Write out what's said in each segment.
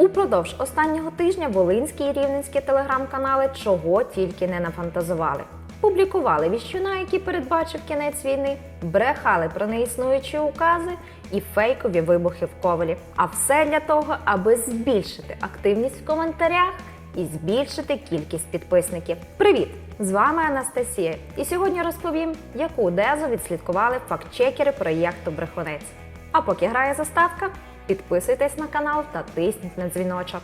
Упродовж останнього тижня волинські і рівненські телеграм-канали чого тільки не нафантазували. Публікували віщуна, який передбачив кінець війни, брехали про неіснуючі укази і фейкові вибухи в ковалі. А все для того, аби збільшити активність в коментарях і збільшити кількість підписників. Привіт! З вами Анастасія, і сьогодні розповім, яку дезу відслідкували фактчекери проєкту Брехунець. А поки грає заставка, підписуйтесь на канал та тисніть на дзвіночок.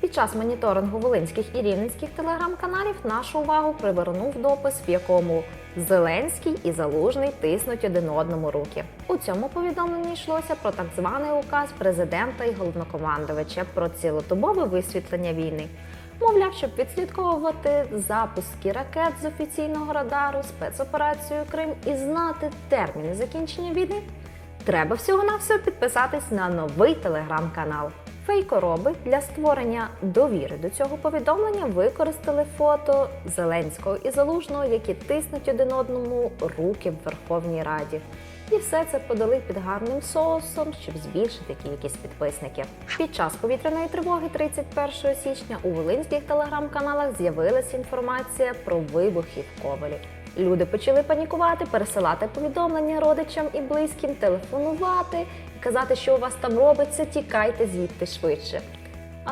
Під час моніторингу волинських і рівненських телеграм-каналів нашу увагу привернув допис, в якому Зеленський і Залужний тиснуть один одному руки. У цьому повідомленні йшлося про так званий указ президента і головнокомандувача про цілодобове висвітлення війни. Мовляв, щоб відслідковувати запуски ракет з офіційного радару, спецоперацію Крим і знати терміни закінчення війни, треба всього-навсього підписатись на новий телеграм-канал. Фейкороби для створення довіри до цього повідомлення використали фото Зеленського і Залужного, які тиснуть один одному руки в Верховній Раді. І все це подали під гарним соусом, щоб збільшити кількість підписників. Під час повітряної тривоги 31 січня у волинських телеграм-каналах з'явилася інформація про вибухи в Ковалі. Люди почали панікувати, пересилати повідомлення родичам і близьким, телефонувати і казати, що у вас там робиться, тікайте звідти швидше.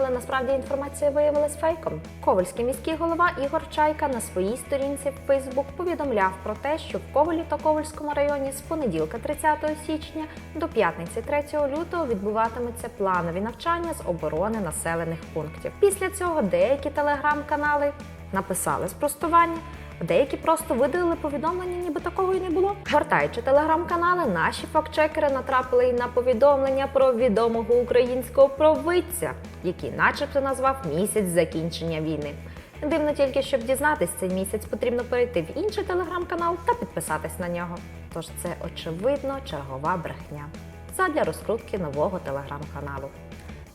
Але насправді інформація виявилась фейком. Ковальський міський голова Ігор Чайка на своїй сторінці в Фейсбук повідомляв про те, що в Ковалі та Ковальському районі з понеділка 30 січня до п'ятниці 3 лютого відбуватимуться планові навчання з оборони населених пунктів. Після цього деякі телеграм-канали написали спростування. Деякі просто видалили повідомлення, ніби такого і не було. Гортаючи телеграм-канали, наші фактчекери натрапили й на повідомлення про відомого українського провидця, який, начебто, назвав місяць закінчення війни. Дивно тільки, щоб дізнатись цей місяць, потрібно перейти в інший телеграм-канал та підписатись на нього. Тож це очевидно чергова брехня задля розкрутки нового телеграм-каналу.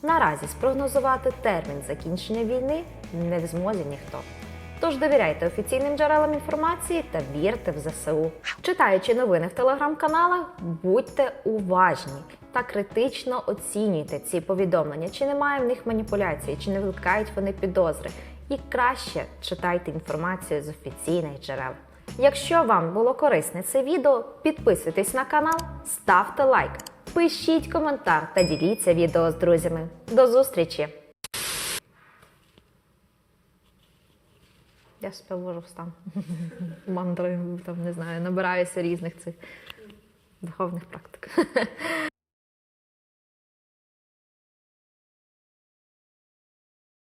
Наразі спрогнозувати термін закінчення війни не в змозі ніхто. Тож довіряйте офіційним джерелам інформації та вірте в ЗСУ. Читаючи новини в телеграм-каналах, будьте уважні та критично оцінюйте ці повідомлення, чи немає в них маніпуляції, чи не викликають вони підозри. І краще читайте інформацію з офіційних джерел. Якщо вам було корисне це відео, підписуйтесь на канал, ставте лайк, пишіть коментар та діліться відео з друзями. До зустрічі! Я себе ввожу в мандри, там не знаю, набираюся різних цих духовних практик.